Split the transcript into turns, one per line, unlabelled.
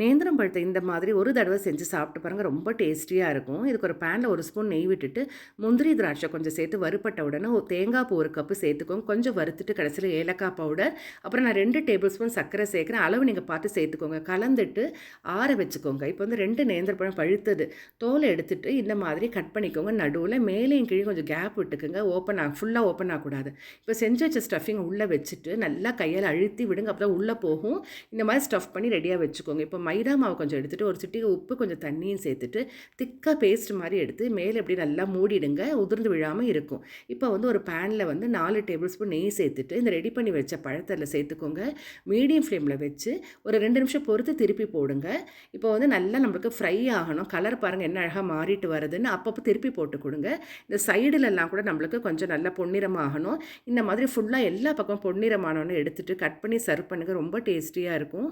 நேந்திரம் பழத்தை இந்த மாதிரி ஒரு தடவை செஞ்சு சாப்பிட்டு பாருங்கள் ரொம்ப டேஸ்டியாக இருக்கும். இதுக்கு ஒரு பேனில் ஒரு ஸ்பூன் நெய் விட்டுட்டு முந்திரி திராட்சை கொஞ்சம் சேர்த்து வறுப்பட்ட உடனே ஒரு தேங்காய் பூ ஒரு கப்பு சேர்த்துக்கோங்க. கொஞ்சம் வறுத்துட்டு கடைசியில் ஏலக்காய் பவுடர் அப்புறம் நான் ரெண்டு டேபிள் ஸ்பூன் சர்க்கரை சேர்க்குறேன். அளவு நீங்கள் பார்த்து சேர்த்துக்கோங்க. கலந்துட்டு ஆற வச்சுக்கோங்க. இப்போ வந்து ரெண்டு நேந்திரப்பழம் பழுத்தது. தோலை எடுத்துட்டு இந்த மாதிரி கட் பண்ணிக்கோங்க. நடுவில் மேலேயும் கீழே கொஞ்சம் கேப் விட்டுக்குங்க. ஓப்பன் ஆக ஃபுல்லாக ஓப்பன் ஆகக்கூடாது. இப்போ செஞ்சு வச்ச ஸ்டஃபிங் உள்ளே வச்சுட்டு நல்லா கையால் அழுத்தி விடுங்க. அப்போ தான் உள்ளே போகும். இந்த மாதிரி ஸ்டஃப் பண்ணி ரெடியாக வச்சுக்கோங்க. இப்போ மைதா மாவு கொஞ்சம் எடுத்துகிட்டு ஒரு சிட்டிகை உப்பு கொஞ்சம் தண்ணியும் சேர்த்துட்டு திக்காக பேஸ்ட் மாதிரி எடுத்து மேலே எப்படி நல்லா மூடிடுங்க. உதிர்ந்து விழாமல் இருக்கும். இப்போ வந்து ஒரு பேனில் வந்து நாலு டேபிள் ஸ்பூன் நெய் சேர்த்துட்டு இந்த ரெடி பண்ணி வச்ச பழத்தில் சேர்த்துக்கோங்க. மீடியம் ஃப்ளேமில் வச்சு ஒரு ரெண்டு நிமிஷம் பொறுத்து திருப்பி போடுங்க. இப்போ வந்து நல்லா நம்மளுக்கு ஃப்ரை ஆகணும். கலர் பாருங்கள் என்ன அழகாக மாறிட்டு வருதுன்னு அப்பப்போ திருப்பி போட்டு கொடுங்க. இந்த சைடுலலாம் கூட நம்மளுக்கு கொஞ்சம் நல்லா பொன்னிறமாகணும். இந்த மாதிரி ஃபுல்லாக எல்லா பக்கம் பொன்னிறமானோன்னு எடுத்துகிட்டு கட் பண்ணி சர்வ் பண்ணுங்கள் ரொம்ப டேஸ்டியாக இருக்கும்.